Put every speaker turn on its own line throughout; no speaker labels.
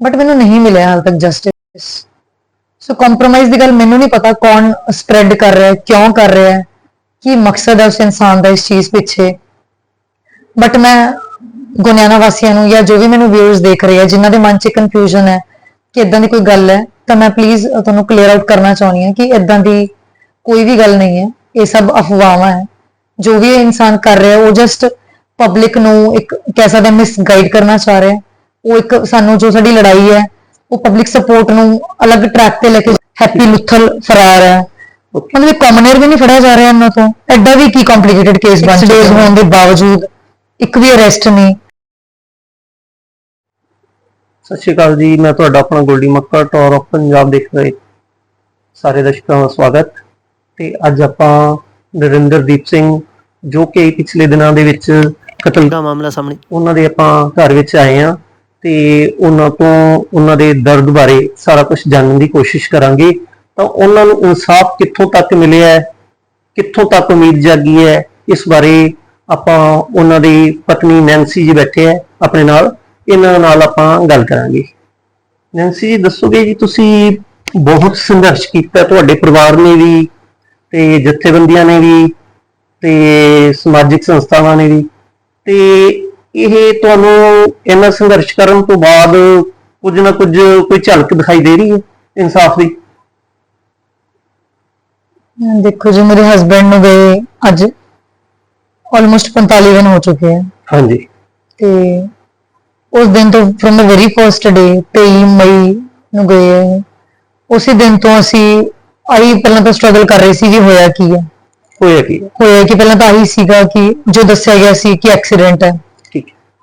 But ਮੈਨੂੰ ਨਹੀਂ ਮਿਲਿਆ ਹਾਲ ਤੱਕ ਜਸਟਿਸ ਸੋ ਕੰਪਰੋਮਾਈਜ਼ ਦੀ ਗੱਲ ਮੈਨੂੰ ਨਹੀਂ ਪਤਾ ਕੌਣ ਸਪਰੈਡ ਕਰ ਰਿਹਾ ਹੈ, ਕਿਉਂ ਕਰ ਰਿਹਾ ਹੈ, ਕੀ ਮਕਸਦ ਹੈ ਉਸ ਇਨਸਾਨ ਦਾ ਇਸ ਚੀਜ਼ ਪਿੱਛੇ। ਬਟ ਮੈਂ ਗੁਨਿਆਣਾ ਵਾਸੀਆਂ ਨੂੰ ਜਾਂ ਜੋ ਵੀ ਮੈਨੂੰ ਵਿਊਜ਼ ਦੇਖ ਰਹੇ ਆ, ਜਿਨ੍ਹਾਂ ਦੇ ਮਨ 'ਚ ਕਨਫਿਊਜ਼ਨ ਹੈ ਕਿ ਇਦਾਂ ਦੀ ਕੋਈ ਗੱਲ ਹੈ, ਤਾਂ ਮੈਂ ਪਲੀਜ਼ ਤੁਹਾਨੂੰ ਕਲੀਅਰ ਆਊਟ ਕਰਨਾ ਚਾਹੁੰਦੀ ਹਾਂ ਕਿ ਇਦਾਂ ਦੀ ਕੋਈ ਵੀ ਗੱਲ ਨਹੀਂ ਹੈ। ਇਹ ਸਭ ਅਫਵਾਹਾਂ ਹੈ। ਜੋ ਵੀ ਇਹ ਇਨਸਾਨ ਕਰ ਰਿਹਾ, ਉਹ ਜਸਟ ਪਬਲਿਕ ਨੂੰ ਇੱਕ ਕਹਿ ਸਕਦੇ ਮਿਸਗਾਈਡ ਕਰਨਾ ਚਾਹ ਰਿਹਾ ਉਹ ਇੱਕ ਸਾਨੂੰ ਜੋ ਸਾਡੀ ਲੜਾਈ ਹੈ ਉਹ ਪਬਲਿਕ ਸਪੋਰਟ ਨੂੰ ਅਲੱਗ ਟਰੈਕ ਤੇ ਲੈ ਕੇ ਹੈਪੀ ਲੁੱਥਲ ਫਰਾਰ ਹੈ। ਮਤਲਬ ਇੱਕ ਕਮਨਰ ਵੀ ਨਹੀਂ ਫੜਿਆ ਜਾ ਰਿਹਾ ਇਹਨਾਂ ਤੋਂ। ਐਡਾ ਵੀ ਕੀ ਕੰਪਲਿਕੇਟਡ ਕੇਸ ਬਣ ਚੁੱਕਾ ਹੈ ਹੋਣ ਦੇ ਬਾਵਜੂਦ ਇੱਕ ਵੀ ਅਰੈਸਟ ਨਹੀਂ।
ਸਤਿ ਸ਼੍ਰੀ ਅਕਾਲ ਜੀ ਮੈਂ ਤੁਹਾਡਾ ਆਪਣਾ ਗੋਲਡੀ ਮੱਕੜ ਟੌਰ ਆਫ ਪੰਜਾਬ ਦੇਖ ਰਹੇ ਸਾਰੇ ਦਰਸ਼ਕਾਂ ਦਾ ਸਵਾਗਤ। ਤੇ ਅੱਜ ਆਪਾਂ ਨਰਿੰਦਰਦੀਪ ਸਿੰਘ ਜੋ ਕਿ ਪਿਛਲੇ ਦਿਨਾਂ ਦੇ ਵਿੱਚ ਕਤਲ ਦਾ ਮਾਮਲਾ ਸਾਹਮਣੇ। ਉਹਨਾਂ ਦੇ ਆਪਾਂ ਘਰ ਵਿੱਚ ਆਏ ਆ ਤੇ ਉਹਨਾਂ ਤੋਂ ਉਹਨਾਂ ਦੇ ਦਰਦ ਬਾਰੇ ਸਾਰਾ ਕੁਝ ਜਾਣਨ ਦੀ ਕੋਸ਼ਿਸ਼ ਕਰਾਂਗੇ। ਤਾਂ ਉਹਨਾਂ ਨੂੰ ਇਨਸਾਫ ਕਿੱਥੋਂ ਤੱਕ ਮਿਲਿਆ ਹੈ? ਕਿੱਥੋਂ ਤੱਕ ਉਮੀਦ ਜਾਗੀ ਹੈ? ਇਸ ਬਾਰੇ ਆਪਾਂ ਉਹਨਾਂ ਦੀ ਪਤਨੀ ਨੈਂਸੀ ਜੀ ਬੈਠੇ ਹੈ ਆਪਣੇ ਨਾਲ। ਇਹਨਾਂ ਨਾਲ ਆਪਾਂ ਗੱਲ ਕਰਾਂਗੇ। ਨੈਂਸੀ ਜੀ, ਦੱਸੋਗੇ ਜੀ, ਤੁਸੀਂ ਬਹੁਤ ਸੰਘਰਸ਼ ਕੀਤਾ ਤੁਹਾਡੇ ਪਰਿਵਾਰ ਨੇ ਵੀ ਤੇ ਜਥੇਬੰਦੀਆਂ ਨੇ ਵੀ ਤੇ ਸਮਾਜਿਕ ਸੰਸਥਾਵਾਂ ਨੇ ਵੀ ਤੇ ਇਹ ਤੁਹਾਨੂੰ ਇੰਨਾ ਸੰਘਰਸ਼ ਕਰਨ ਤੋਂ ਬਾਅਦ ਕੁਝ ਨਾ ਕੁਝ ਕੋਈ ਝਲਕ ਦਿਖਾਈ ਦੇ ਰਹੀ ਹੈ ਇਨਸਾਫ ਦੀ?
ਦੇਖੋ ਜੀ ਮੇਰੇ ਹਸਬੰਡ ਨੂੰ ਗਏ ਅੱਜ ਆਲਮੋਸਟ 45 ਦਿਨ ਹੋ ਚੁੱਕੇ ਹੈ
ਹਾਂਜੀ।
ਤੇ ਉਸ ਦਿਨ ਤੋਂ from the very first day 23 ਮਈ ਨੂੰ ਗਏ। ਉਸੇ ਦਿਨ ਤੋਂ ਅਸੀਂ ਆਈ ਪਹਿਲਾਂ ਤਾਂ ਸਟਰਗਲ ਕਰ ਰਹੇ ਸੀ ਕਿ ਹੋਇਆ ਕੀ ਹੈ
ਹੋਇਆ ਕੀ? ਹੈ?
ਹੋਇਆ ਕਿ ਪਹਿਲਾਂ ਤਾਂ ਆਹੀ ਸੀਗਾ ਕਿ ਜੋ ਦੱਸਿਆ ਗਿਆ ਸੀ ਕਿ ਐਕਸੀਡੈਂਟ ਹੈ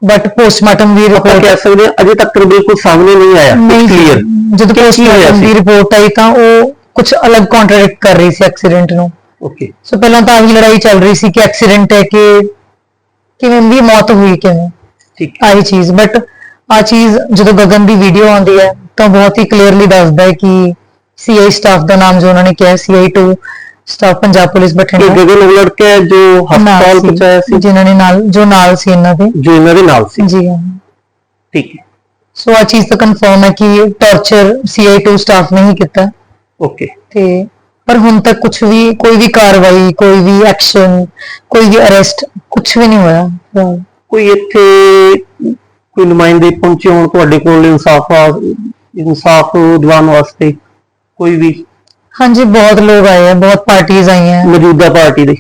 ਬਟ ਪੋਸਟਮਾਰਟਮ ਦੀ
ਆਪਾਂ
ਰਿਪੋਰਟ
ਕਹਿ ਸਕਦੇ ਹਾਂ ਅਜੇ ਤੱਕ ਬਿਲਕੁਲ ਸਾਹਮਣੇ ਨਹੀਂ ਆਇਆ
ਨਹੀਂ
ਕਲੀਅਰ
ਜਦੋਂ ਪੋਸਟਮਾਰਟਮ? ਦੀ ਰਿਪੋਰਟ ਆਈ ਤਾਂ ਉਹ ਕੁਝ ਅਲੱਗ ਕੰਟਰਡਿਕਟ ਕਰ ਰਹੀ ਸੀ ਐਕਸੀਡੈਂਟ ਨੂੰ।
ਓਕੇ
ਸੋ ਪਹਿਲਾਂ ਤਾਂ ਆਹੀ ਲੜਾਈ ਚੱਲ ਰਹੀ ਸੀ ਕਿ ਐਕਸੀਡੈਂਟ ਹੈ ਕਿ ਕਿਵੇਂ ਵੀ ਮੌਤ ਹੋਈ ਕਿਵੇਂ।
ਠੀਕ
ਆਹੀ ਚੀਜ਼ ਬਟ ਆ ਚੀਜ਼ ਜਦੋਂ ਗਗਨ ਦੀ ਵੀਡੀਓ ਆਉਂਦੀ ਹੈ ਤਾਂ ਬਹੁਤ ਹੀ ਕਲੀਅਰਲੀ ਦੱਸਦਾ ਹੈ ਕਿ ਸੀਆਈ ਸਟਾਫ ਦਾ ਨਾਮ ਜੋ ਉਹਨਾਂ ਨੇ ਕਿਹਾ ਸੀਆਈ 2 ਸਟਾਫ ਪੰਜਾਬ ਪੁਲਿਸ
ਇਹ
ਬਠਿੰਡਾ
ਗਗਨ ਉਹ ਲੜਕਾ ਹੈ ਜੋ
ਨਾਲ
ਹਸਪਤਾਲ
ਸੀ,
ਪਹੁੰਚਾਇਆ ਸੀ।
ਜਿਨ੍ਹਾਂ ਨੇ ਨਾਲ ਜੋ ਨਾਲ ਸੀ ਇਹਨਾਂ ਦੇ।
ਜੋ ਇਹਨਾਂ ਦੇ ਨਾਲ ਸੀ।
ਜੀ। ਹਾਂ
ਠੀਕ ਹੈ।
ਸੋ ਆ ਚੀਜ਼ ਤਾਂ ਕਨਫਰਮ ਹੈ ਕਿ ਟਾਰਚਰ ਸੀਆਈ 2 ਸਟਾਫ ਨੇ ਹੀ ਕੀਤਾ।
ਓਕੇ
ਤੇ ਪਰ ਹੁਣ ਤੱਕ ਕੁਝ ਵੀ ਕੋਈ ਵੀ ਕਾਰਵਾਈ ਕੋਈ ਵੀ ਐਕਸ਼ਨ ਕੋਈ ਵੀ ਅਰੈਸਟ ਕੁਝ ਵੀ ਨਹੀਂ ਹੋਇਆ। ਫਿਲਹਾਲ।
ਕੋਈ ਇੱਥੇ ਕੋਈ ਨੁਮਾਇੰਦੇ ਪਹੁੰਚੇ ਹੋਣ ਤੁਹਾਡੇ ਕੋਲ ਇਨਸਾਫ ਇਨਸਾਫ ਦਿਵਾਉਣ ਵਾਸਤੇ ਕੋਈ ਵੀ?
ਹਾਂਜੀ ਬਹੁਤ ਲੋਕ ਆਏ ਹੈ ਬਹੁਤ ਪਾਰਟੀਆਂ ਆਈਆਂ।
ਮੌਜੂਦਾ ਪਾਰਟੀ ਦੇ।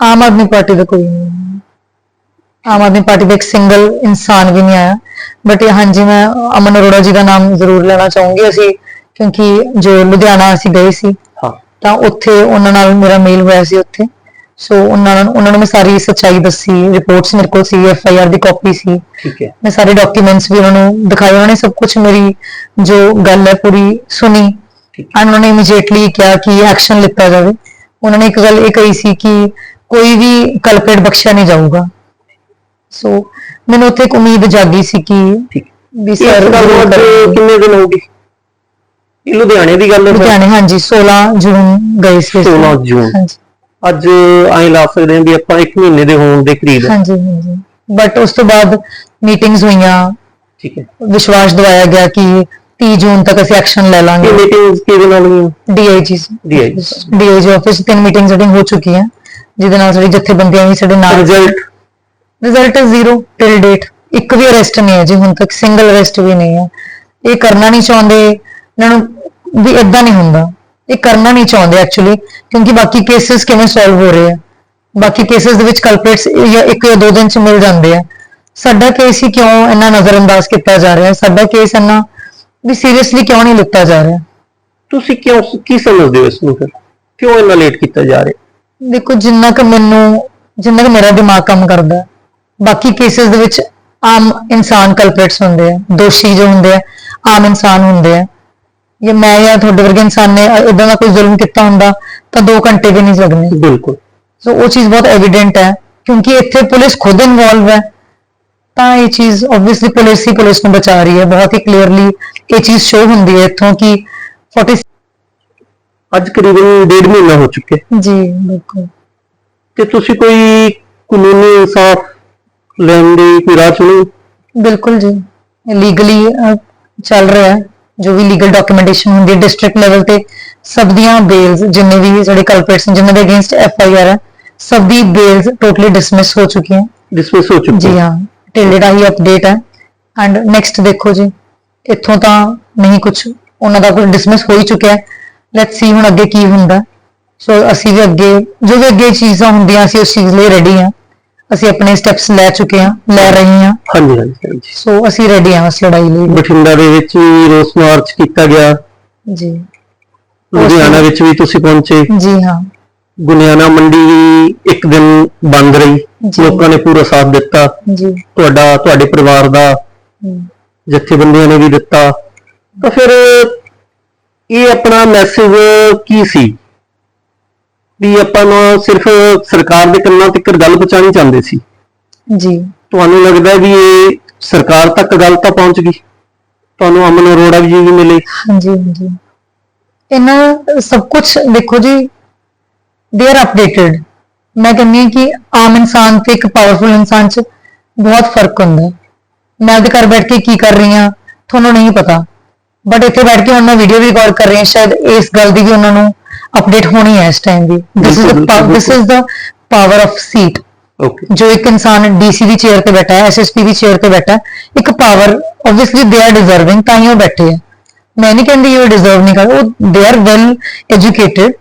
ਆਮ ਆਦਮੀ ਪਾਰਟੀ ਦਾ ਕੋਈ ਨਹੀਂ। ਆਮ ਆਦਮੀ ਪਾਰਟੀ ਦਾ ਇੱਕ ਸਿੰਗਲ ਇਨਸਾਨ ਵੀ ਨਹੀਂ ਆਇਆ। ਬਟ ਹਾਂਜੀ ਮੈਂ ਅਮਨ ਅਰੋੜਾ ਜੀ ਦਾ ਨਾਮ ਜ਼ਰੂਰ ਲੈਣਾ ਚਾਹੂੰਗੀ ਅਸੀਂ ਕਿਉਂਕਿ ਜੋ ਲੁਧਿਆਣਾ ਅਸੀਂ ਗਏ ਸੀ
ਹਾਂ।
ਤਾਂ ਉੱਥੇ ਉਹਨਾਂ ਨਾਲ ਮੇਰਾ ਮੇਲ ਹੋਇਆ ਸੀ ਉੱਥੇ। ਸੋ ਉਹਨਾਂ ਨੂੰ ਉਹਨਾਂ ਨੂੰ ਮੈਂ ਸਾਰੀ ਸੱਚਾਈ ਦੱਸੀ ਰਿਪੋਰਟਸ ਮੇਰੇ ਕੋਲ ਸੀ ਐਫ ਆਈ ਆਰ ਦੀ ਕਾਪੀ ਸੀ।
ਠੀਕ ਹੈ।
ਮੈਂ ਸਾਰੇ ਡਾਕੂਮੈਂਟਸ ਵੀ ਉਹਨਾਂ ਨੂੰ ਦਿਖਾਏ ਉਹਨਾਂ ਨੇ ਸਭ ਕੁਝ ਮੇਰੀ ਜੋ ਗੱਲ ਹੈ ਪੂਰੀ ਸੁਣੀ। ਉਹਨਾਂ ਨੇ ਇਮੀਡੀਏਟਲੀ ਕਿਹਾ ਕਿ ਐਕਸ਼ਨ ਲਿੱਤਾ ਜਾਵੇ ਉਹਨਾਂ ਨੇ ਇੱਕ ਗੱਲ ਇਹ ਕਹੀ ਸੀ ਕਿ ਕੋਈ ਵੀ ਕਲਪਰੇਟ ਬਖਸ਼ਿਆ ਨਹੀਂ ਜਾਊਗਾ। ਸੋ ਮੈਨੂੰ ਉੱਥੇ ਇੱਕ ਉਮੀਦ ਜਾਗੀ ਸੀ ਕਿ
ਠੀਕ।
ਵੀ ਸਰ
ਕਿੰਨੇ ਦਿਨ ਹੋ ਗਏ? ਇਹ ਲੁਧਿਆਣੇ ਦੀ ਗੱਲ ਹੈ
ਲੁਧਿਆਣੇ ਹਾਂਜੀ 16 ਜੂਨ ਗਏ ਸੀ ਅਸੀਂ।
16 ਜੂਨ।
ਹਾਂਜੀ।
ਅੱਜ ਐਂ ਲਾ ਸਕਦੇ ਹਾਂ ਵੀ ਆਪਾਂ 1 ਮਹੀਨੇ ਦੇ ਹੋਣ ਦੇ ਕਰੀਬ।
ਹਾਂਜੀ ਹਾਂਜੀ। ਬਟ ਉਸ ਤੋਂ ਬਾਅਦ ਮੀਟਿੰਗਸ ਹੋਈਆਂ।
ਠੀਕ ਹੈ।
ਵਿਸ਼ਵਾਸ ਦਿਵਾਇਆ ਗਿਆ ਕਿ 30 ਜੂਨ ਤੱਕ ਅਸੀਂ ਐਕਸ਼ਨ ਲੈ ਲਾਂਗੇ।
ਮੀਟਿੰਗਸ ਕਿਹਦੇ ਨਾਲ ਹੋਈਆਂ?
ਡੀਆਈਜੀ
DIG
ਡੀਆਈਜੀ ਆਫਿਸ ਤਿੰਨ ਮੀਟਿੰਗ ਸੈਟਿੰਗ ਹੋ ਚੁੱਕੀ ਹੈ ਜਿਹਦੇ ਨਾਲ ਸਾਡੀ ਜਥੇਬੰਦੀਆਂ ਵੀ ਸਾਡੇ ਨਾਲ
result
result is zero till date ਇੱਕ ਵੀ ਅਰੈਸਟ ਨਹੀਂ ਹੈ ਜੀ ਹੁਣ ਤੱਕ ਸਿੰਗਲ ਅਰੈਸਟ ਵੀ ਨਹੀਂ ਹੈ। ਇਹ ਕਰਨਾ ਨਹੀਂ ਚਾਹੁੰਦੇ ਇਹਨਾਂ ਨੂੰ ਵੀ ਇਦਾਂ ਨਹੀਂ ਹੁੰਦਾ। ਇਹ ਕਰਨਾ ਨਹੀਂ ਚਾਹੁੰਦੇ ਐਕਚੁਅਲੀ ਕਿਉਂਕਿ ਬਾਕੀ ਕੇਸਿਸ ਕਿਵੇਂ ਸੋਲਵ ਹੋ ਰਹੇ ਆ? ਬਾਕੀ ਕੇਸਿਸ ਦੇ ਵਿੱਚ ਕਲਪਰੇਟਸ ਜਾਂ ਇੱਕ ਜਾਂ ਦੋ ਦਿਨ ਚ ਮਿਲ ਜਾਂਦੇ ਆ। ਸਾਡਾ ਕੇਸ ਹੀ ਕਿਉਂ ਇੰਨਾ ਨਜ਼ਰਅੰਦਾਜ਼ ਕੀਤਾ ਜਾ ਰਿਹਾ? ਸਾਡਾ ਕੇਸ ਇੰਨਾ ਵੀ ਸੀਰੀਅਸਲੀ ਕਿਉਂ ਨਹੀਂ ਲਿੱਤਾ ਜਾ ਰਿਹਾ?
ਤੁਸੀਂ ਕਿਉਂ ਕੀ ਸਮਝਦੇ ਹੋ ਇਸ ਨੂੰ ਫਿਰ? ਕਿਉਂ ਇੰਨਾ ਲੇਟ ਕੀਤਾ ਜਾ ਰਿਹਾ?
ਦੇਖੋ ਜਿੰਨਾ ਕਿ ਮੈਨੂੰ ਜਿੰਨਾ ਕਿ ਮੇਰਾ ਦਿਮਾਗ ਕੰਮ ਕਰਦਾ ਹੈ, ਬਾਕੀ ਕੇसेस ਦੇ ਵਿੱਚ ਆਮ ਇਨਸਾਨ ਕਲਪਰੇਟਸ ਹੁੰਦੇ ਆ ਦੋਸ਼ੀ ਜੋ ਹੁੰਦੇ ਆ ਆਮ ਇਨਸਾਨ ਹੁੰਦੇ ਆ। ਜੇ ਮੈਂ ਜਾਂ ਤੁਹਾਡੇ ਵਰਗੇ ਇਨਸਾਨ ਨੇ ਇਦਾਂ ਦਾ ਕੋਈ ਜ਼ੁਲਮ ਕੀਤਾ ਹੁੰਦਾ ਤਾਂ 2 ਘੰਟੇ ਵੀ ਨਹੀਂ ਲੱਗਣੇ।
ਬਿਲਕੁਲ।
ਸੋ ਉਹ ਚੀਜ਼ ਬਹੁਤ ਐਵੀਡੈਂਟ ਹੈ ਕਿਉਂਕਿ ਇੱਥੇ ਪੁਲਿਸ ਖੁਦ ਇਨਵੋਲਵ ਹੈ। ਤਾਂ ਇਹ ਚੀਜ਼ ਆਬਵੀਅਸਲੀ ਪੁਲਿਸ ਹੀ ਪੁਲਿਸ ਨੂੰ ਬਚਾ ਰਹੀ ਹੈ। ਬਹੁਤ ਹੀ ਕਲੀਅਰਲੀ ਇਹ ਚੀਜ਼ ਸ਼ੋ ਹੁੰਦੀ ਹੈ ਇੱਥੋਂ ਕਿ 40
ਅੱਜ ਕਰੀਬਨ ਡੇਢ ਮਹੀਨਾ ਹੋ ਚੁੱਕਿਆ
ਜੀ ਬਿਲਕੁਲ।
ਤੇ ਤੁਸੀਂ ਕੋਈ ਕਾਨੂੰਨੀ ਇਨਸਾਫ ਲੈਣ ਦੀ ਕੋਈ ਰਾਹ ਚੁਣੀ?
ਬਿਲਕੁਲ ਜੀ। ਲੀਗਲੀ ਚੱਲ ਰਿਹਾ ਹੈ। ਜੋ ਵੀ ਲੀਗਲ ਡਾਕੂਮੈਂਟੇਸ਼ਨ ਹੁੰਦੀ ਹੈ ਡਿਸਟ੍ਰਿਕਟ ਲੈਵਲ ਤੇ ਸਭ ਦੀਆਂ ਬੇਲਸ ਜਿੰਨੇ ਵੀ ਸਾਡੇ ਕਲਪਰੇਟਸ ਜਿਨ੍ਹਾਂ ਦੇ ਅਗੇਂਸਟ ਐਫ ਆਈ ਆਰ ਹੈ ਸਭ ਦੀ ਬੇਲਸ ਟੋਟਲੀ ਡਿਸਮਿਸ ਹੋ ਚੁੱਕੀਆਂ।
ਡਿਸਮਿਸ ਹੋ ਚੁੱਕੀ
ਜੀ ਹਾਂ। ਟਿਲ ਦਾ ਹੀ ਅਪਡੇਟ ਹੈ। ਐਂਡ ਨੈਕਸਟ ਦੇਖੋ ਜੀ ਇੱਥੋਂ ਤਾਂ ਨਹੀਂ ਕੁਝ ਉਹਨਾਂ ਦਾ ਕੁਝ ਡਿਸਮਿਸ ਹੋ ਹੀ ਚੁੱਕਿਆ। ਹੈ ਲੈਟਸ ਸੀ ਹੁਣ ਅੱਗੇ ਕੀ ਹੁੰਦਾ। ਸੋ ਅਸੀਂ ਵੀ ਅੱਗੇ ਜੋ ਵੀ ਅੱਗੇ ਚੀਜ਼ਾਂ ਹੁੰਦੀਆਂ ਅਸੀਂ ਉਸ ਚੀਜ਼ ਲਈ ਰੈਡੀ ਹਾਂ। ਅਸੀਂ ਆਪਣੇ ਸਟੈਪਸ ਲੈ ਚੁੱਕੇ ਹਾਂ ਲੈ ਰਹੇ ਹਾਂ।
ਹਾਂਜੀ ਹਾਂਜੀ
ਸੋ ਅਸੀਂ ਰੈਡੀ ਹਾਂ ਉਸ ਲੜਾਈ ਲਈ।
ਬਠਿੰਡਾ ਦੇ ਵਿੱਚ ਵੀ ਰੋਸ ਮਾਰਚ ਕੀਤਾ ਗਿਆ।
ਜੀ।
ਲੁਧਿਆਣਾ ਵਿੱਚ ਵੀ ਤੁਸੀਂ ਪਹੁੰਚੇ।
ਜੀ ਹਾਂ।
ਗੁਨਿਆਣਾ ਮੰਡੀ ਵੀ ਇੱਕ ਦਿਨ ਬੰਦ ਰਹੀ। ਲੋਕਾਂ ਨੇ ਪੂਰਾ ਸਾਥ ਦਿੱਤਾ।
ਜੀ।
ਤੁਹਾਡਾ ਤੁਹਾਡੇ ਪਰਿਵਾਰ ਦਾ ਜਥੇਬੰਦੀਆਂ ਨੇ ਵੀ ਦਿੱਤਾ। ਤਾਂ ਫਿਰ ਇਹ ਆਪਣਾ ਮੈਸੇਜ ਕੀ ਸੀ? ਵੀ ਆਪਾਂ ਨੂੰ ਸਿਰਫ ਸਰਕਾਰ ਦੇ ਕੰਨਾਂ ਤੱਕ ਗੱਲ ਪਹੁੰਚਾਣੀ ਚਾਹੁੰਦੇ ਸੀ।
ਜੀ।
ਤੁਹਾਨੂੰ ਲੱਗਦਾ ਵੀ ਇਹ ਸਰਕਾਰ ਤੱਕ ਗੱਲ ਤਾਂ ਪਹੁੰਚ ਗਈ? ਤੁਹਾਨੂੰ ਅਮਨ ਅਰੋੜਾ ਜੀ ਵੀ ਮਿਲੇ?
ਹਾਂਜੀ ਹਾਂਜੀ। ਇਹਨਾਂ ਸਭ ਕੁਝ ਦੇਖੋ ਜੀ ਦੇ ਆਰ ਅਪਡੇਟਡ ਮੈਂ ਕਹਿੰਦੀ ਹਾਂ ਕਿ ਆਮ ਇਨਸਾਨ ਤੇ ਇੱਕ ਪਾਵਰਫੁਲ ਇਨਸਾਨ 'ਚ ਬਹੁਤ ਫ਼ਰਕ ਹੁੰਦਾ ਮੈਂ ਉਹਦੇ ਘਰ ਬੈਠ ਕੇ ਕੀ ਕਰ ਰਹੀ ਹਾਂ ਤੁਹਾਨੂੰ ਨਹੀਂ ਪਤਾ। ਬਟ ਇੱਥੇ ਬੈਠ ਕੇ ਹੁਣ ਮੈਂ ਵੀਡੀਓ ਵੀ ਰਿਕਾਰਡ ਕਰ ਰਹੀ ਹਾਂ ਸ਼ਾਇਦ ਇਸ ਗੱਲ ਦੀ ਵੀ ਉਹਨਾਂ ਨੂੰ ਅਪਡੇਟ ਹੋਣੀ ਹੈ ਇਸ ਟਾਈਮ ਦੀ। ਦਿਸ ਇਜ਼
ਬਿਲਕੁਲ,
this is the power of seat
okay
ਜੋ ਇੱਕ ਇਨਸਾਨ ਡੀਸੀ ਦੀ ਚੇਅਰ ਤੇ ਬੈਠਾ ਹੈ ਐਸਐਸਪੀ ਦੀ ਚੇਅਰ ਤੇ ਬੈਠਾ ਹੈ ਇੱਕ power obviously they are deserving ਤਾਂ ਹੀ ਉਹ ਬੈਠੇ ਹੈ। ਮੈਂ ਨਹੀਂ ਕਹਿੰਦੀ ਉਹ ਡਿਜ਼ਰਵ ਨਹੀਂ ਕਰ ਉਹ ਦੇ ਆਰ ਵੈਲ ਐਜੂਕੇਟਿਡ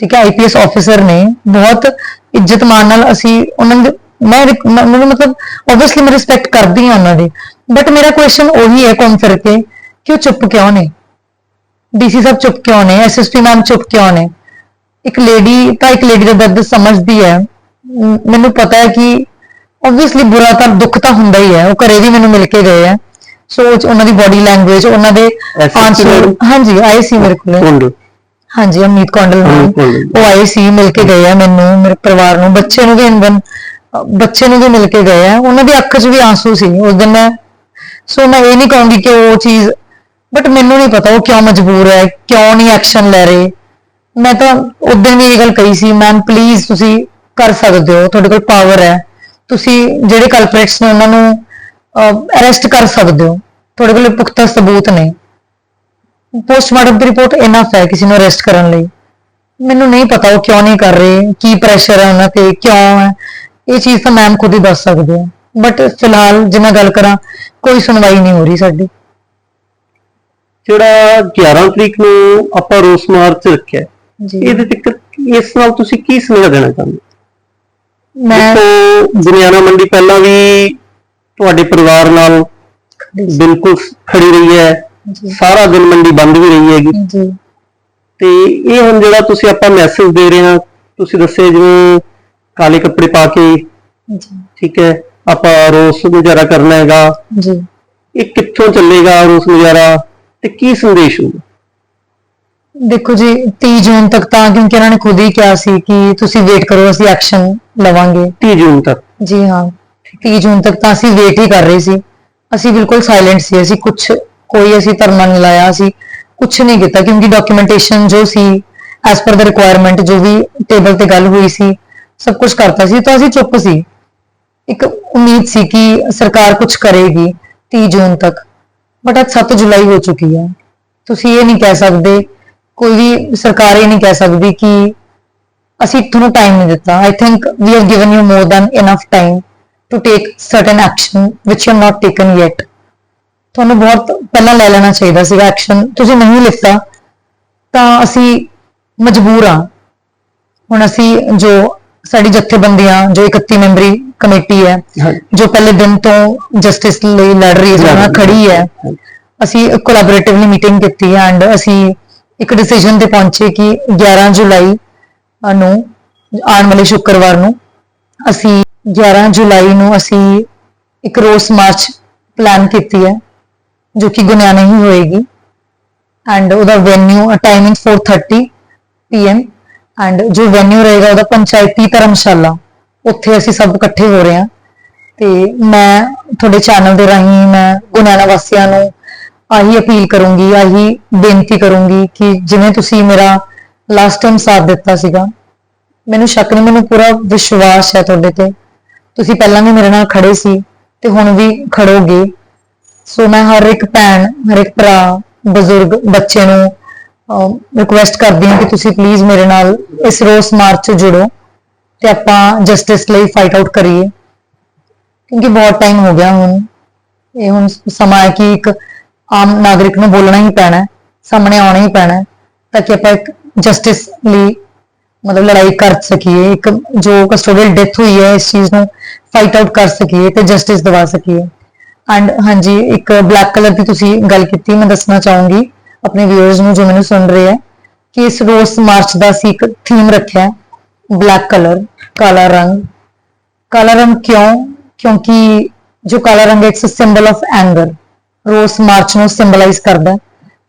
ਠੀਕ ਹੈ ਆਈਪੀਐਸ ਆਫੀਸਰ ਨੇ ਬਹੁਤ ਇੱਜ਼ਤ ਮਾਨ ਨਾਲ ਅਸੀਂ ਉਹਨਾਂ ਦੇ ਮੈਂ ਮੈਨੂੰ ਮਤਲਬ ਆਬਵੀਅਸਲੀ ਮੈਂ ਰਿਸਪੈਕਟ ਕਰਦੀ ਹਾਂ ਉਹਨਾਂ ਦੀ। ਬਟ ਮੇਰਾ ਕੁਐਸਚਨ ਉਹੀ ਹੈ ਘੁੰਮ ਫਿਰ ਕੇ ਕਿ ਉਹ ਚੁੱਪ ਕਿਉਂ ਨੇ? ਡੀਸੀ ਸਾਹਿਬ ਚੁੱਪ ਕਿਉਂ ਨੇ? ਐਸਐਸਪੀ ਮੈਮ ਚੁੱਪ ਕਿਉਂ ਨੇ? ਇੱਕ ਲੇਡੀ ਤਾਂ ਇੱਕ ਲੇਡੀ ਦਾ ਦਰਦ ਸਮਝਦੀ ਹੈ। ਮੈਨੂੰ ਪਤਾ ਹੈ ਕਿ ਆਬਵੀਅਸਲੀ ਬੁਰਾ ਤਾਂ ਦੁੱਖ ਤਾਂ ਹੁੰਦਾ ਹੀ ਹੈ। ਉਹ ਘਰੇ ਵੀ ਮੈਨੂੰ ਮਿਲ ਕੇ ਗਏ ਆ। ਸੋ ਉਹ 'ਚ ਉਹਨਾਂ ਦੀ ਬਾਡੀ ਲੈਂਗੁਏਜ ਉਹਨਾਂ ਦੇ ਆਂਸਰ? ਹਾਂਜੀ ਆਏ ਸੀ ਮੇਰੇ ਕੋਲ। ਹਾਂਜੀ ਅਮਨੀਤ ਕੌਂਡਲ
ਕੌਂਡਲ।
ਉਹ ਆਏ ਸੀ ਮਿਲ ਕੇ ਗਏ ਆ ਮੈਨੂੰ ਮੇਰੇ ਪਰਿਵਾਰ ਨੂੰ ਬੱਚੇ ਨੂੰ ਵੀ ਇਨਵਨ ਬੱਚੇ ਨੂੰ ਵੀ ਮਿਲ ਕੇ ਗਏ ਆ। ਉਹਨਾਂ ਦੀ ਅੱਖ 'ਚ ਵੀ ਆਂਸੂ ਸੀ ਉਸ ਦਿਨ ਮੈਂ ਸੋ ਮੈਂ ਇਹ ਨਹੀਂ ਕਹੂੰਗੀ ਕਿ ਉਹ ਚੀਜ਼ ਬਟ ਮੈਨੂੰ ਨਹੀਂ ਪਤਾ ਉਹ ਕਿਉਂ ਮਜਬੂਰ ਹੈ ਕਿਉਂ ਨਹੀਂ ਐਕਸ਼ਨ ਲੈ ਰਹੇ। ਮੈਂ ਤਾਂ ਉਦੋਂ ਵੀ ਇਹ ਗੱਲ ਕਹੀ ਸੀ ਮੈਮ ਪਲੀਜ਼ ਤੁਸੀਂ ਕਰ ਸਕਦੇ ਹੋ ਤੁਹਾਡੇ ਕੋਲ ਪਾਵਰ ਹੈ। ਤੁਸੀਂ ਜਿਹੜੇ ਕਲਪਰੇਟਸ ਨੇ ਉਹਨਾਂ ਨੂੰ ਅਰੈਸਟ ਕਰ ਸਕਦੇ ਹੋ। ਤੁਹਾਡੇ ਕੋਲ ਪੁਖਤਾ ਸਬੂਤ ਨੇ ਪੋਸਟਮਾਰਟਮ ਦੀ ਰਿਪੋਰਟ ਇਨਫ ਹੈ ਕਿਸੇ ਨੂੰ ਅਰੈਸਟ ਕਰਨ ਲਈ। ਮੈਨੂੰ ਨਹੀਂ ਪਤਾ ਉਹ ਕਿਉਂ ਨਹੀਂ ਕਰ ਰਹੇ ਕੀ ਪ੍ਰੈਸ਼ਰ ਹੈ ਉਹਨਾਂ ਤੇ ਕਿਉਂ ਹੈ। ਇਹ ਚੀਜ਼ ਤਾਂ ਮੈਮ ਖੁਦ ਹੀ ਦੱਸ ਸਕਦੇ ਆ। ਬਟ ਫਿਲਹਾਲ ਜੇ ਮੈਂ ਗੱਲ ਕਰਾਂ ਕੋਈ ਸੁਣਵਾਈ ਨਹੀਂ ਹੋ ਰਹੀ ਸਾਡੀ।
ਜਿਹੜਾ 11 ਤਰੀਕ ਨੂੰ ਆਪਾਂ ਰੋਸ ਮਾਰਚ ਰੱਖਿਆ
ਜੀ।
ਇਹਦੇ ਤੱਕ ਇਸ ਨਾਲ ਤੁਸੀਂ ਕੀ ਸੁਨੇਹਾ ਦੇਣਾ ਚਾਹੁੰਦੇ?
ਮੈਂ
ਦੇਖੋ ਦੁਨੀਆਣਾ ਮੰਡੀ ਪਹਿਲਾਂ ਵੀ ਤੁਹਾਡੇ ਪਰਿਵਾਰ ਨਾਲ ਬਿਲਕੁਲ ਖੜੀ ਰਹੀ ਹੈ।
ਜੀ
ਸਾਰਾ ਦਿਨ ਮੰਡੀ ਬੰਦ ਵੀ ਰਹੀ ਹੈਗੀ।
ਜੀ
ਤੇ ਇਹ ਹੁਣ ਜਿਹੜਾ ਤੁਸੀਂ ਆਪਾਂ ਮੈਸੇਜ ਦੇ ਰਹੇ ਹਾਂ ਤੁਸੀਂ ਦੱਸਿਆ ਜਿਵੇਂ ਕਾਲੇ ਕੱਪੜੇ ਪਾ ਕੇ
ਜੀ
ਠੀਕ ਹੈ ਆਪਾਂ ਰੋਸ ਗੁਜ਼ਾਰਾ ਕਰਨਾ ਹੈਗਾ।
ਜੀ
ਇਹ ਕਿੱਥੋਂ ਚੱਲੇਗਾ ਰੋਸ ਗੁਜ਼ਾਰਾ ਤੇ ਕੀ ਸੰਦੇਸ਼ ਹੋਊਗਾ?
ਦੇਖੋ ਜੀ 30 ਜੂਨ ਤੱਕ ਤਾਂ ਕਿਉਂਕਿ ਇਹਨਾਂ ਨੇ ਖੁਦ ਹੀ ਕਿਹਾ ਸੀ ਕਿ ਤੁਸੀਂ ਵੇਟ ਕਰੋ ਅਸੀਂ ਐਕਸ਼ਨ ਲਵਾਂਗੇ।
30 ਜੂਨ ਤੱਕ।
ਜੀ ਹਾਂ। 30 ਜੂਨ ਤੱਕ ਤਾਂ ਅਸੀਂ ਵੇਟ ਹੀ ਕਰ ਰਹੇ ਸੀ। ਅਸੀਂ ਬਿਲਕੁਲ ਸਾਇਲੈਂਟ ਸੀ ਅਸੀਂ ਕੁਝ ਕੋਈ ਅਸੀਂ ਧਰਨਾ ਨਹੀਂ ਲਾਇਆ, ਅਸੀਂ ਕੁਝ ਨਹੀਂ ਕੀਤਾ, ਕਿਉਂਕਿ ਡਾਕੂਮੈਂਟੇਸ਼ਨ ਜੋ ਸੀ ਐਸ ਪਰ ਦਾ ਰਿਕੁਆਇਰਮੈਂਟ ਜੋ ਵੀ ਟੇਬਲ ਤੇ ਗੱਲ ਹੋਈ ਸੀ, ਸਭ ਕੁਝ ਕਰਤਾ ਸੀ, ਤਾਂ ਅਸੀਂ ਚੁੱਪ ਸੀ। ਇੱਕ ਉਮੀਦ ਸੀ ਕਿ ਸਰਕਾਰ ਕੁਝ ਕਰੇਗੀ 30 ਜੂਨ ਤੱਕ ਬਟ ਅੱਜ 7 ਜੁਲਾਈ ਹੋ ਚੁੱਕੀ ਹੈ। ਤੁਸੀਂ ਇਹ ਨਹੀਂ ਕਹਿ ਸਕਦੇ, ਕੋਈ ਵੀ ਸਰਕਾਰ ਇਹ ਨਹੀਂ ਕਹਿ ਸਕਦੀ ਕਿ ਅਸੀਂ ਤੁਹਾਨੂੰ ਟਾਈਮ ਨਹੀਂ ਦਿੱਤਾ। I think we have given you more than enough time to take certain action which you not taken yet ਤੁਹਾਨੂੰ ਬਹੁਤ ਪਹਿਲਾਂ ਲੈ ਲੈਣਾ ਚਾਹੀਦਾ ਸੀਗਾ ਐਕਸ਼ਨ ਤੁਸੀਂ ਨਹੀਂ ਲਿੱਤਾ ਤਾਂ ਅਸੀਂ ਮਜਬੂਰ ਹਾਂ। ਹੁਣ ਅਸੀਂ ਜੋ ਸਾਡੀ ਜਥੇਬੰਦੀਆਂ ਜੋ 31 ਮੈਂਬਰੀ ਕਮੇਟੀ ਹੈ। ਜੋ ਪਹਿਲੇ ਦਿਨ ਤੋਂ ਜਸਟਿਸ ਲਈ ਲੜ ਰਹੀ ਹੈ ਨਾਲ ਖੜੀ ਹੈ ਅਸੀਂ ਕੋਲੈਬੋਰੇਟਿਵਲੀ ਮੀਟਿੰਗ ਕੀਤੀ ਹੈ ਐਂਡ ਅਸੀਂ ਇੱਕ ਡਿਸੀਜਨ ਤੇ ਪਹੁੰਚੇ ਕਿ 11 ਜੁਲਾਈ ਨੂੰ ਆਉਣ ਵਾਲੇ ਸ਼ੁੱਕਰਵਾਰ ਨੂੰ ਅਸੀਂ 11 ਜੁਲਾਈ ਨੂੰ ਅਸੀਂ ਇੱਕ ਰੋਸ ਮਾਰਚ ਪਲਾਨ ਕੀਤੀ ਹੈ। ਜੋ ਕਿ ਗੁਨਿਆਣਾ ਹੀ ਹੋਏਗੀ। ਐਂਡ ਉਹਦਾ ਵੈਨਿਊ ਟਾਈਮਿੰਗ 4:30 ਪੀਐਮ ਐਂਡ ਜੋ ਵੈਨਿਊ ਰਹੇਗਾ ਉਹਦਾ ਪੰਚਾਇਤੀ ਧਰਮਸ਼ਾਲਾ। ਉੱਥੇ ਅਸੀਂ ਸਭ ਇਕੱਠੇ ਹੋ ਰਹੇ ਹਾਂ। ਤੇ ਮੈਂ ਤੁਹਾਡੇ ਚੈਨਲ ਦੇ ਰਾਹੀਂ, ਮੈਂ ਗੁਨਾਣਾ ਵਾਸੀਆਂ ਨੂੰ ਆਹੀ ਅਪੀਲ ਕਰੂੰਗੀ, ਆਹੀ ਬੇਨਤੀ ਕਰੂੰਗੀ ਕਿ ਜਿਵੇਂ ਤੁਸੀਂ ਮੇਰਾ ਲਾਸਟ ਟਾਈਮ ਸਾਥ ਦਿੱਤਾ ਸੀਗਾ, ਮੈਨੂੰ ਸ਼ੱਕ ਨਹੀਂ, ਮੈਨੂੰ ਪੂਰਾ ਵਿਸ਼ਵਾਸ ਹੈ ਤੁਹਾਡੇ ਤੇ। ਤੁਸੀਂ ਪਹਿਲਾਂ ਵੀ ਮੇਰੇ ਨਾਲ ਖੜੇ ਸੀ ਤੇ ਹੁਣ ਵੀ ਖੜੋਗੇ। ਸੋ ਮੈਂ ਹਰ ਇੱਕ ਭੈਣ, ਹਰ ਇੱਕ ਭਰਾ, ਬਜ਼ੁਰਗ ਬੱਚੇ ਨੂੰ ਰਿਕੁਐਸਟ ਕਰਦੀ ਹਾਂ ਕਿ ਤੁਸੀਂ ਪਲੀਜ਼ ਮੇਰੇ ਨਾਲ ਇਸ ਰੋਸ ਮਾਰਚ 'ਚ ਜੁੜੋ ਤੇ ਆਪਾਂ ਜਸਟਿਸ ਲਈ ਫਾਈਟ ਆਊਟ ਕਰੀਏ। ਕਿਉਂਕਿ ਬਹੁਤ ਟਾਈਮ ਹੋ ਗਿਆ ਹੁਣ। ਇਹ ਹੁਣ ਸਮਾਂ ਹੈ ਕਿ ਇੱਕ ਆਮ ਨਾਗਰਿਕ ਨੂੰ ਬੋਲਣਾ ਹੀ ਪੈਣਾ ਸਾਹਮਣੇ ਆਉਣਾ ਹੀ ਪੈਣਾ ਤਾਂ ਕਿ ਆਪਾਂ ਇੱਕ ਜਸਟਿਸ ਲਈ ਮਤਲਬ ਲੜਾਈ ਕਰ ਸਕੀਏ, ਇੱਕ ਜੋ ਕਸਟੋਡੀਅਲ ਡੈਥ ਹੋਈ ਹੈ ਇਸ ਚੀਜ਼ ਨੂੰ ਫਾਈਟ ਆਊਟ ਕਰ ਸਕੀਏ ਤੇ ਜਸਟਿਸ ਦਿਵਾ ਸਕੀਏ। ਐਂਡ ਹਾਂਜੀ, ਇੱਕ ਬਲੈਕ ਕਲਰ ਦੀ ਤੁਸੀਂ ਗੱਲ ਕੀਤੀ, ਮੈਂ ਦੱਸਣਾ ਚਾਹੂੰਗੀ ਆਪਣੇ ਵਿਊਅਰਸ ਨੂੰ ਜੋ ਮੈਨੂੰ ਸੁਣ ਰਹੇ ਹੈ ਕਿ ਇਸ ਰੋਸ ਮਾਰਚ ਦਾ ਅਸੀਂ ਇੱਕ ਥੀਮ ਰੱਖਿਆ ਬਲੈਕ ਕਲਰ ਕਾਲਾ ਰੰਗ। ਕਾਲਾ ਰੰਗ ਕਿਉਂ? ਕਿਉਂਕਿ ਜੋ ਕਾਲਾ ਰੰਗ ਹੈ ਸਿੰਬਲ ਆਫ ਐਂਗਰ ਰੋਸ ਮਾਰਚ ਨੂੰ ਸਿੰਬਲਾਈਜ਼ ਕਰਦਾ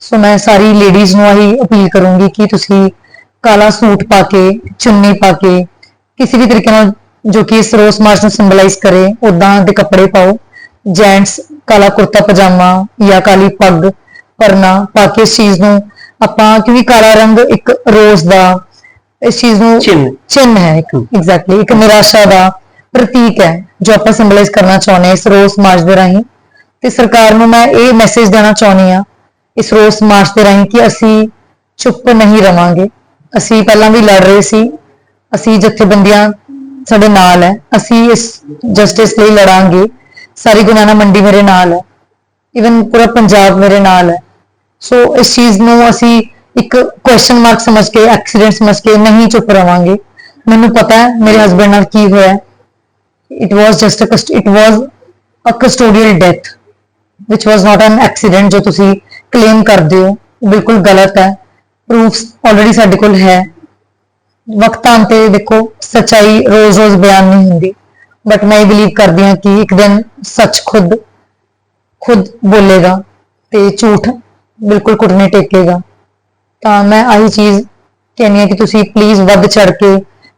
ਸੋ ਮੈਂ ਸਾਰੀ ਲੇਡੀਜ਼ ਨੂੰ ਆਹੀ ਅਪੀਲ ਕਰੂੰਗੀ ਕਿ ਤੁਸੀਂ ਕਾਲਾ ਸੂਟ ਪਾ ਕੇ, ਚੁੰਨੀ ਪਾ ਕੇ, ਕਿਸੇ ਵੀ ਤਰੀਕੇ ਨਾਲ ਜੋ ਕਿ ਇਸ ਰੋਸ ਮਾਰਚ ਨੂੰ ਸਿੰਬਲਾਈਜ਼ ਕਰੇ ਉਦਾਂ ਦੇ ਕੱਪੜੇ ਪਾਓ। ਜੈਂਟਸ ਕਾਲਾ ਕੁਰਤਾ ਪਜਾਮਾ ਜਾਂ ਕਾਲੀ ਪੱਗ ਪਰਨਾ ਪਾ ਕੇ ਇਸ ਚੀਜ਼ ਨੂੰ ਆਪਾਂ ਕਿਉਂਕਿ ਕਾਲਾ ਰੰਗ ਇੱਕ ਰੋਜ਼ ਦਾ ਇਸ ਚੀਜ਼ ਨੂੰ
ਚਿੰਨ੍ਹ।
ਚਿੰਨ੍ਹ ਹੈ ਇੱਕ ਐਗਜ਼ੈਕਟਲੀ ਇੱਕ ਨਿਰਾਸ਼ਾ ਦਾ ਪ੍ਰਤੀਕ ਹੈ ਜੋ ਆਪਾਂ ਸਿੰਬਲਾਈਜ਼ ਕਰਨਾ ਚਾਹੁੰਦੇ ਹਾਂ ਇਸ ਰੋਸ ਮਾਰਚ ਦੇ ਰਾਹੀਂ। ਤੇ ਸਰਕਾਰ ਨੂੰ ਮੈਂ ਇਹ ਮੈਸੇਜ ਦੇਣਾ ਚਾਹੁੰਦੀ ਹਾਂ ਇਸ ਰੋਸ ਮਾਰਚ ਦੇ ਰਾਹੀਂ ਕਿ ਅਸੀਂ ਚੁੱਪ ਨਹੀਂ ਰਵਾਂਗੇ। ਅਸੀਂ ਪਹਿਲਾਂ ਵੀ ਲੜ ਰਹੇ ਸੀ ਅਸੀਂ ਜਥੇਬੰਦੀਆਂ ਸਾਡੇ ਨਾਲ ਹੈ ਅਸੀਂ ਇਸ ਜਸਟਿਸ ਲਈ ਲੜਾਂਗੇ। ਸਾਰੀ ਗੁਨਾਨਾ ਮੰਡੀ ਮੇਰੇ ਨਾਲ ਹੈ ਇਵਨ ਪੂਰਾ ਪੰਜਾਬ ਮੇਰੇ ਨਾਲ ਹੈ ਸੋ ਇਸ ਚੀਜ਼ ਨੂੰ ਅਸੀਂ ਇੱਕ ਕੁਐਸਚਨ ਮਾਰਕ ਸਮਝ ਕੇ ਐਕਸੀਡੈਂਟ ਸਮਝ ਕੇ ਨਹੀਂ ਚੁੱਪ ਰਵਾਂਗੇ ਮੈਨੂੰ ਪਤਾ ਹੈ ਮੇਰੇ ਹਸਬੰਡ ਨਾਲ ਕੀ ਹੋਇਆ it was just uh it was uh custodial death which was not an accident ਜੋ ਤੁਸੀਂ ਕਲੇਮ ਕਰਦੇ ਹੋ ਬਿਲਕੁਲ ਗਲਤ ਹੈ ਪ੍ਰੂਫਸ ਆਲਰੇਡੀ ਸਾਡੇ ਕੋਲ ਹੈ ਵਕਤਾਂ ਤੇ ਦੇਖੋ ਸਚਾਈ ਰੋਜ਼-ਰੋਜ਼ ਬਿਆਨ ਨਹੀਂ ਹੁੰਦੀ ਬਟ ਮੈਂ ਇਹ ਬਲੀਵ ਕਰਦੀ ਹਾਂ ਕਿ ਇੱਕ ਦਿਨ ਸੱਚ ਖੁਦ ਖੁਦ ਬੋਲੇਗਾ ਤੇ ਝੂਠ ਬਿਲਕੁਲ ਘੁਟਨੇ ਟੇਕੇਗਾ। ਤਾਂ ਮੈਂ ਆਹੀ ਚੀਜ਼ ਕਹਿੰਦੀ ਹਾਂ ਕਿ ਤੁਸੀਂ ਪਲੀਜ਼ ਵੱਧ ਚੜ ਕੇ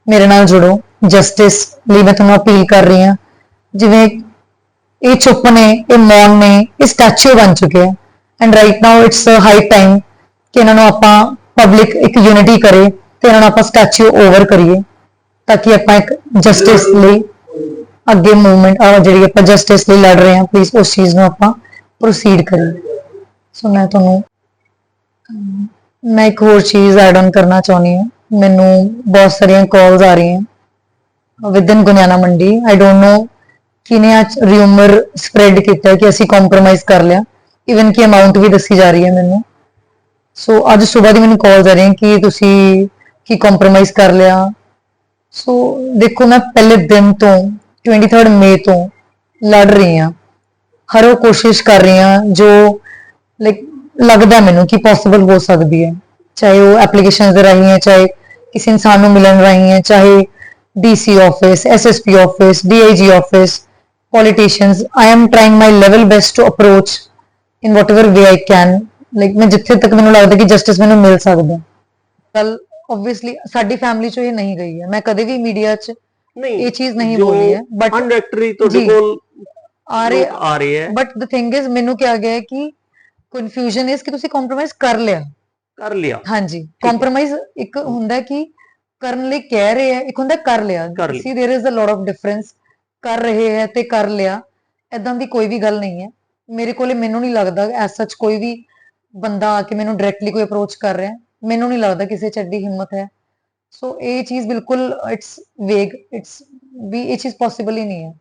ਮੇਰੇ ਨਾਲ ਜੁੜੋ। ਜਸਟਿਸ ਲਈ ਮੈਂ ਤੁਹਾਨੂੰ ਅਪੀਲ ਕਰ ਰਹੀ ਹਾਂ। ਜਿਵੇਂ ਇਹ ਚੁੱਪ ਨੇ, ਇਹ ਮੌਨ ਨੇ, ਇਹ ਸਟੈਚੂ ਬਣ ਚੁੱਕੇ ਆ। And right now it's high time ਕਿ ਇਹਨਾਂ ਨੂੰ ਆਪਾਂ ਪਬਲਿਕ ਇੱਕ ਯੂਨਿਟੀ ਕਰੇ ਤੇ ਇਹਨਾਂ ਨੂੰ ਆਪਾਂ ਸਟੈਚੂ ਓਵਰ ਕਰੀਏ, ਤਾਂ ਕਿ ਆਪਾਂ ਇੱਕ ਜਸਟਿਸ ਲਈ ਅੱਗੇ ਮੂਵਮੈਂਟ ਆ ਜਿਹੜੀ ਆਪਾਂ ਜਸਟਿਸ ਲਈ ਲੜ ਰਹੇ ਹਾਂ ਪਲੀਜ਼ ਉਸ ਚੀਜ਼ ਨੂੰ ਆਪਾਂ ਪ੍ਰੋਸੀਡ ਕਰੀਏ। ਸੋ ਮੈਂ ਤੁਹਾਨੂੰ, ਮੈਂ ਇੱਕ ਹੋਰ ਚੀਜ਼ ਐਡ ਆਨ ਕਰਨਾ ਚਾਹੁੰਦੀ ਹਾਂ। ਮੈਨੂੰ ਬਹੁਤ ਸਾਰੀਆਂ ਕਾਲਸ ਆ ਰਹੀਆਂ ਵਿਦਨ ਗੁਨਿਆਣਾ ਮੰਡੀ। ਆਈ ਡੋਨਟ ਨੋ ਕਿਨੇ ਅੱਜ ਰਿਊਮਰ ਸਪਰੈਡ ਕੀਤਾ ਕਿ ਅਸੀਂ ਕੰਪਰੋਮਾਈਜ਼ ਕਰ ਲਿਆ। ਇਵਨ ਕਿ ਅਮਾਉਂਟ ਵੀ ਦੱਸੀ ਜਾ ਰਹੀ ਹੈ ਮੈਨੂੰ। ਸੋ ਅੱਜ ਸਵੇਰ ਦੀ ਮੈਨੂੰ ਕਾਲਸ ਆ ਰਹੀਆਂ ਕਿ ਤੁਸੀਂ ਕੀ ਕੰਪਰੋਮਾਈਜ਼ ਕਰ ਲਿਆ। ਸੋ ਦੇਖੋ, ਮੈਂ ਪਹਿਲੇ ਦਿਨ ਤੋਂ 23 ਮਈ ਤੋਂ ਲੜ ਰਹੀ ਹਾਂ ਹਰ ਉਹ ਕੋਸ਼ਿਸ਼ ਕਰ ਰਹੀ ਹਾਂ ਜੋ ਲਾਈਕ ਲੱਗਦਾ ਮੈਨੂੰ ਕਿ ਪੋਸੀਬਲ ਹੋ ਸਕਦੀ ਹੈ। ਚਾਹੇ ਉਹ ਐਪਲੀਕੇਸ਼ਨਸ ਦੇ ਰਾਹੀਂ ਹੈ, ਚਾਹੇ ਕਿਸੇ ਇਨਸਾਨ ਨੂੰ ਮਿਲਣ ਰਾਹੀਂ ਹੈ, ਚਾਹੇ DC office SSP office DIG office politicians, i am trying my level best to approach in whatever way i can like, ਮੈਂ ਜਿੱਥੇ ਤੱਕ ਮੈਨੂੰ ਲੱਗਦਾ ਕਿ ਜਸਟਿਸ ਮੈਨੂੰ ਮਿਲ ਸਕਦਾ। ਕੱਲ obviously ਸਾਡੀ ਫੈਮਿਲੀ ਚੋਂ ਇਹ ਨਹੀਂ ਗਈ ਹੈ। ਮੈਂ ਕਦੇ ਵੀ ਮੀਡੀਆ 'ਚ
ਨਹੀਂ
ਇਹ ਚੀਜ਼ ਨਹੀਂ ਬੋਲੀ ਹੈ, but-
ਅਨਡਾਇਰੈਕਟਰੀ ਤੁਹਾਡੇ
ਜੀ।
ਕੋਲ
ਆ ਰਹੇ
ਲੋਕ ਆ ਰਹੇ ਹੈ
ਬਟ ਦ ਥਿੰਗ ਇਜ਼ ਮੈਨੂੰ ਕਿਹਾ ਗਿਆ ਹੈ ਕਿ ਕਨਫਿਊਜ਼ਨ ਇਸ ਕਿ ਤੁਸੀਂ ਕੰਪਰੋਮਾਈਜ਼ ਕਰ ਲਿਆ
ਕਰ ਲਿਆ
ਹਾਂਜੀ ਕੰਪਰੋਮਾਈਜ਼ ਇੱਕ ਹੁੰਦਾ ਹੈ ਕਿ ਕਰਨ ਲਈ ਕਹਿ ਰਹੇ ਹੈ ਇੱਕ ਹੁੰਦਾ ਕਰ ਲਿਆ
ਕਰ ਲਿਆ।
ਸੀ there is a lot of difference ਕਰ ਰਹੇ ਹੈ ਤੇ ਕਰ ਲਿਆ ਐਦਾਂ ਦੀ ਕੋਈ ਵੀ ਗੱਲ ਨਹੀਂ ਹੈ ਮੇਰੇ ਕੋਲੇ ਮੈਨੂੰ ਨਹੀਂ ਲੱਗਦਾ ਐਸ ਸੱਚ ਕੋਈ ਵੀ ਬੰਦਾ ਆ ਕੇ ਮੈਨੂੰ ਡਾਇਰੈਕਟਲੀ ਕੋਈ ਅਪਰੋਚ ਕਰ ਰਿਹਾ ਹੈ। ਮੈਨੂੰ ਨਹੀਂ ਲੱਗਦਾ ਕਿਸੇ ਚ ਐਡੀ ਹਿੰਮਤ ਹੈ ਸੋ ਇਹ ਚੀਜ਼ ਬਿਲਕੁਲ ਇਟਸ ਵੇਗ ਇਟਸ ਵੀ ਇਹ ਚੀਜ਼ ਪੋਸੀਬਲ ਹੀ ਨਹੀਂ ਹੈ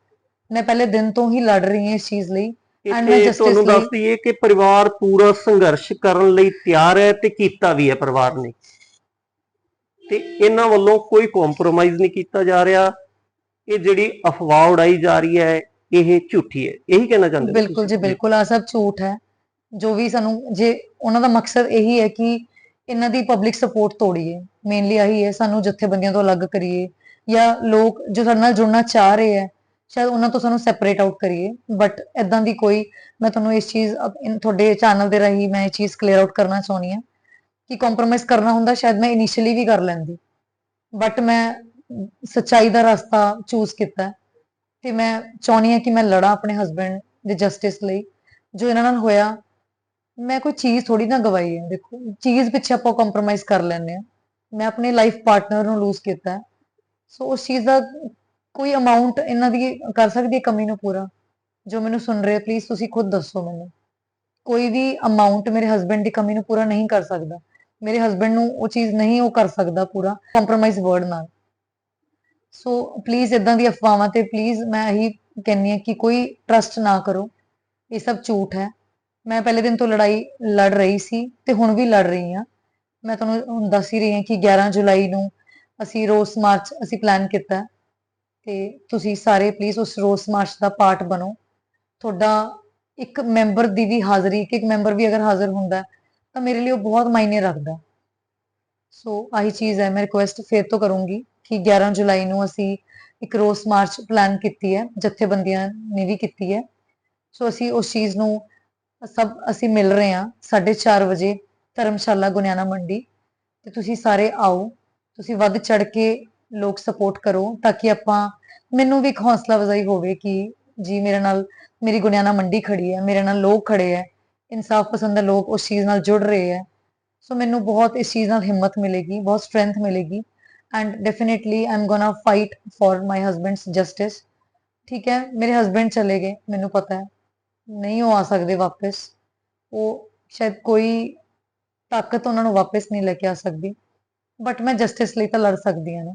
ਮੈਂ ਪਹਿਲੇ ਦਿਨ ਤੋਂ ਹੀ ਲੜ ਰਹੀ ਹਾਂ ਇਸ ਚੀਜ਼ ਲਈ and ਮੈਂ justice
ਤੁਹਾਨੂੰ
ਲਈ-
ਦੱਸ ਦਈਏ ਕਿ ਪਰਿਵਾਰ ਪੂਰਾ ਸੰਘਰਸ਼ ਕਰਨ ਲਈ ਤਿਆਰ ਹੈ ਤੇ ਕੀਤਾ ਵੀ ਹੈ ਪਰਿਵਾਰ ਨੇ ਤੇ ਇਹਨਾਂ ਵੱਲੋਂ ਕੋਈ ਕੰਪਰੋਮਾਈਜ਼ ਨਹੀਂ ਕੀਤਾ ਜਾ ਰਿਹਾ ਇਹ ਜਿਹੜੀ ਅਫਵਾਹ ਉਡਾਈ ਜਾ ਰਹੀ ਹੈ ਇਹ ਝੂਠੀ ਹੈ ਇਹੀ ਕਹਿਣਾ ਚਾਹੁੰਦੇ ਹੋ
ਬਿਲਕੁਲ ਜੀ? ਬਿਲਕੁਲ ਆ ਸਭ ਝੂਠ ਹੈ ਜੋ ਵੀ ਸਾਨੂੰ ਜੇ ਉਹਨਾਂ ਦਾ ਮਕਸਦ ਇਹੀ ਹੈ ਕਿ ਇਹਨਾਂ ਦੀ ਪਬਲਿਕ ਸਪੋਰਟ ਤੋੜੀਏ। ਮੇਨਲੀ ਆਹੀ ਹੈ, ਸਾਨੂੰ ਜਥੇਬੰਦੀਆਂ ਤੋਂ ਅਲੱਗ ਕਰੀਏ ਜਾਂ ਲੋਕ ਜੋ ਸਾਡੇ ਨਾਲ ਜੁੜਨਾ ਚਾਹ ਰਹੇ ਹੈ, ਸ਼ਾਇਦ ਉਹਨਾਂ ਤੋਂ ਸਾਨੂੰ ਸੈਪਰੇਟ ਆਊਟ ਕਰੀਏ। ਬਟ ਐਦਾਂ ਦੀ ਕੋਈ, ਮੈਂ ਤੁਹਾਨੂੰ ਇਸ ਚੀਜ਼ ਤੁਹਾਡੇ ਚੈਨਲ ਦੇ ਰਾਹੀਂ ਮੈਂ ਇਹ ਚੀਜ਼ ਕਲੀਅਰ ਆਊਟ ਕਰਨਾ ਚਾਹੁੰਦੀ ਹਾਂ ਕਿ ਕੰਪਰੋਮਾਈਜ਼ ਕਰਨਾ ਹੁੰਦਾ, ਸ਼ਾਇਦ ਮੈਂ ਇਨੀਸ਼ੀਅਲੀ ਵੀ ਕਰ ਲੈਂਦੀ। ਬਟ ਮੈਂ ਸੱਚਾਈ ਦਾ ਰਸਤਾ ਚੂਜ਼ ਕੀਤਾ। ਤੇ ਮੈਂ ਚਾਹੁੰਦੀ ਹਾਂ ਕਿ ਮੈਂ ਲੜਾਂ ਆਪਣੇ ਹਸਬੰਡ ਦੇ ਜਸਟਿਸ ਲਈ। ਜੋ ਇਹਨਾਂ ਨਾਲ ਹੋਇਆ ਮੈਂ ਕੋਈ ਚੀਜ਼ ਥੋੜੀ ਨਾ ਗਵਾਈ ਹੈ, ਦੇਖੋ, ਚੀਜ਼ ਪਿੱਛੇ ਆਪਾਂ ਕੰਪਰੋਮਾਈਜ਼ ਕਰ ਲੈਂਦੇ ਆ ਮੈਂ ਆਪਣੇ ਲਾਈਫ ਪਾਰਟਨਰ ਨੂੰ ਲੂਜ਼ ਕੀਤਾ ਹੈ। ਸੋ ਉਸ ਚੀਜ਼ ਦਾ ਕੋਈ ਅਮਾਉਂਟ ਇਹਨਾਂ ਦੀ ਕਰ ਸਕਦੀ ਹੈ ਕਮੀ ਨੂੰ ਪੂਰਾ? ਜੋ ਮੈਨੂੰ ਸੁਣ ਰਹੇ ਪਲੀਜ਼ ਤੁਸੀਂ ਖੁਦ ਦੱਸੋ ਮੈਨੂੰ। ਕੋਈ ਵੀ ਅਮਾਉਂਟ ਮੇਰੇ ਹਸਬੰਡ ਦੀ ਕਮੀ ਨੂੰ ਪੂਰਾ ਨਹੀਂ ਕਰ ਸਕਦਾ। ਮੇਰੇ ਹਸਬੰਡ ਨੂੰ ਉਹ ਚੀਜ਼ ਨਹੀਂ ਉਹ ਕਰ ਸਕਦਾ ਪੂਰਾ ਕੰਪਰੋਮਾਈਜ਼ ਵਰਡ ਨਾਲ। ਸੋ ਪਲੀਜ਼ ਇਦਾਂ ਦੀ ਅਫਵਾਹਾਂ ਤੇ ਪਲੀਜ਼ ਮੈਂ ਇਹੀ ਕਹਿੰਨੀ ਆ ਕਿ ਕੋਈ ਟਰਸਟ ਨਾ ਕਰੋ। ਇਹ ਸਭ ਝੂਠ ਹੈ। ਮੈਂ ਪਹਿਲੇ ਦਿਨ ਤੋਂ ਲੜਾਈ ਲੜ ਰਹੀ ਸੀ ਤੇ ਹੁਣ ਵੀ ਲੜ ਰਹੀ ਹਾਂ। ਮੈਂ ਤੁਹਾਨੂੰ ਦੱਸ ਹੀ ਰਹੀ ਹਾਂ ਕਿ 11 ਜੁਲਾਈ ਨੂੰ ਅਸੀਂ ਰੋਸ ਮਾਰਚ ਅਸੀਂ ਪਲਾਨ ਕੀਤਾ ਤੇ ਤੁਸੀਂ ਸਾਰੇ ਪਲੀਜ਼ ਉਸ ਰੋਸ ਮਾਰਚ ਦਾ ਪਾਰਟ ਬਣੋ। ਤੁਹਾਡਾ ਇੱਕ ਮੈਂਬਰ ਦੀ ਵੀ ਹਾਜ਼ਰੀ, ਇੱਕ ਇੱਕ ਮੈਂਬਰ ਵੀ ਅਗਰ ਹਾਜ਼ਰ ਹੁੰਦਾ ਤਾਂ ਮੇਰੇ ਲਈ ਉਹ ਬਹੁਤ ਮਾਇਨੇ ਰੱਖਦਾ। ਸੋ ਆਹੀ ਚੀਜ਼ ਹੈ, ਮੈਂ ਰਿਕੁਐਸਟ ਫੇਰ ਤੋਂ ਕਰੂੰਗੀ ਕਿ 11 ਜੁਲਾਈ ਨੂੰ ਅਸੀਂ ਇੱਕ ਰੋਸ ਮਾਰਚ ਪਲਾਨ ਕੀਤੀ ਹੈ, ਜਥੇਬੰਦੀਆਂ ਨੇ ਵੀ ਕੀਤੀ ਹੈ। ਸੋ ਅਸੀਂ ਉਸ ਚੀਜ਼ ਨੂੰ ਸਭ ਅਸੀਂ ਮਿਲ ਰਹੇ ਹਾਂ 4:30 ਵਜੇ ਧਰਮਸ਼ਾਲਾ ਗੁਨਿਆਣਾ ਮੰਡੀ। ਤੇ ਤੁਸੀਂ ਸਾਰੇ ਆਓ, ਤੁਸੀਂ ਵੱਧ ਚੜ ਕੇ ਲੋਕ ਸਪੋਰਟ ਕਰੋ ਤਾਂ ਕਿ ਆਪਾਂ, ਮੈਨੂੰ ਵੀ ਇੱਕ ਹੌਸਲਾ ਵਜ਼ਾਈ ਹੋਵੇ ਕਿ ਜੀ ਮੇਰੇ ਨਾਲ ਮੇਰੀ ਗੁਨਿਆਣਾ ਮੰਡੀ ਖੜੀ ਹੈ, ਮੇਰੇ ਨਾਲ ਲੋਕ ਖੜੇ ਹੈ, ਇਨਸਾਫ ਪਸੰਦ ਲੋਕ ਉਸ ਚੀਜ਼ ਨਾਲ ਜੁੜ ਰਹੇ ਹੈ। ਸੋ ਮੈਨੂੰ ਬਹੁਤ ਇਸ ਚੀਜ਼ ਨਾਲ ਹਿੰਮਤ ਮਿਲੇਗੀ, ਬਹੁਤ ਸਟਰੈਂਥ ਮਿਲੇਗੀ and definitely I gonna fight for my husband's justice ਠੀਕ ਹੈ, ਮੇਰੇ ਹਸਬੈਂਡ ਚਲੇ ਗਏ, ਮੈਨੂੰ ਪਤਾ ਹੈ। ਨਹੀਂ ਉਹ ਆ ਸਕਦੇ ਵਾਪਸ। ਉਹ ਸ਼ਾਇਦ ਕੋਈ ਤਾਕਤ ਉਹਨਾਂ ਨੂੰ ਵਾਪਸ ਨਹੀਂ ਲੈ ਕੇ ਆ ਸਕਦੀ। ਬਟ ਮੈਂ ਜਸਟਿਸ ਲਈ ਤਾਂ ਲੜ ਸਕਦੀ ਹਾਂ ਨਾ।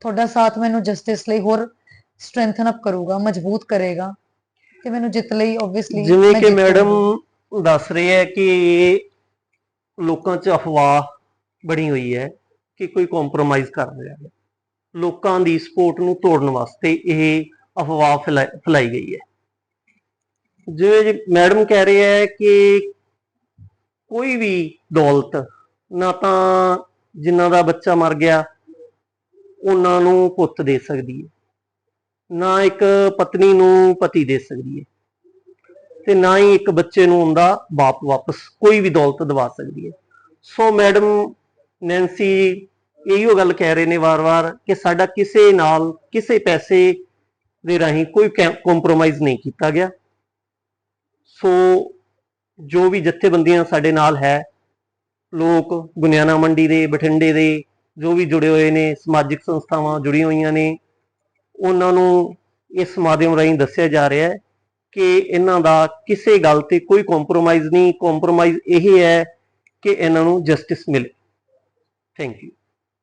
ਤੁਹਾਡਾ ਸਾਥ ਮੈਨੂੰ ਜਸਟਿਸ ਲਈ ਹੋਰ ਸਟਰੈਂਥਨ ਅਪ ਕਰੂਗਾ ਮਜ਼ਬੂਤ ਕਰੇਗਾ। ਤੇ ਮੈਨੂੰ ਜਿੱਤ ਲਈ ਆਬਵੀਅਸਲੀ
ਜਿਵੇਂ ਕਿ ਮੈਡਮ ਦੱਸ ਰਹੇ ਹੈ ਕਿ ਲੋਕਾਂ 'ਚ ਅਫਵਾਹ ਬਣੀ ਹੋਈ ਹੈ ਕਿ ਕੋਈ ਕੰਪਰੋਮਾਈਜ਼ ਕਰ ਰਿਹਾ ਹੈ। ਲੋਕਾਂ ਦੀ ਸਪੋਰਟ ਨੂੰ ਤੋੜਨ ਵਾਸਤੇ ਇਹ ਅਫਵਾਹ ਫੈਲਾ- ਫੈਲਾਈ ਗਈ ਹੈ। ਜਿਵੇਂ ਜੀ ਮੈਡਮ ਕਹਿ ਰਹੇ ਹੈ ਕਿ ਕੋਈ ਵੀ ਦੌਲਤ, ਨਾ ਤਾਂ ਜਿਨ੍ਹਾਂ ਦਾ ਬੱਚਾ ਮਰ ਗਿਆ, ਉਹਨਾਂ ਨੂੰ ਪੁੱਤ ਦੇ ਸਕਦੀ ਹੈ। ਨਾ ਇੱਕ ਪਤਨੀ ਨੂੰ ਪਤੀ ਦੇ ਸਕਦੀ ਹੈ ਤੇ ਨਾ ਹੀ ਇੱਕ ਬੱਚੇ ਨੂੰ ਉਹਦਾ ਬਾਪ ਵਾਪਸ ਕੋਈ ਵੀ ਦੌਲਤ ਦਵਾ ਸਕਦੀ ਹੈ। ਸੋ ਮੈਡਮ ਨੈਂਸੀ ਇਹੀਓ ਗੱਲ ਕਹਿ ਰਹੇ ਨੇ ਵਾਰ-ਵਾਰ ਕਿ ਸਾਡਾ ਕਿਸੇ ਨਾਲ ਕਿਸੇ ਪੈਸੇ ਦੇ ਰਾਹੀਂ ਕੋਈ ਕੰਪਰੋਮਾਈਜ਼ ਨਹੀਂ ਕੀਤਾ ਗਿਆ। ਸੋ ਜੋ ਵੀ ਜਥੇਬੰਦੀਆਂ ਸਾਡੇ ਨਾਲ ਹੈ, ਲੋਕ ਗੁਨਿਆਣਾ ਮੰਡੀ ਦੇ, ਬਠਿੰਡੇ ਦੇ, ਜੋ ਵੀ ਜੁੜੇ ਹੋਏ ਨੇ, ਸਮਾਜਿਕ ਸੰਸਥਾਵਾਂ ਜੁੜੀਆਂ ਹੋਈਆਂ ਨੇ, ਉਹਨਾਂ ਨੂੰ ਇਸ ਮਾਧਿਅਮ ਰਾਹੀਂ ਦੱਸਿਆ ਜਾ ਰਿਹਾ ਹੈ ਕਿ ਇਹਨਾਂ ਦਾ ਕਿਸੇ ਗੱਲ ਤੇ ਕੋਈ ਕੰਪਰੋਮਾਈਜ਼ ਨਹੀਂ। ਕੰਪਰੋਮਾਈਜ਼ ਇਹ ਹੈ ਕਿ ਇਹਨਾਂ ਨੂੰ ਜਸਟਿਸ ਮਿਲੇ। Thank you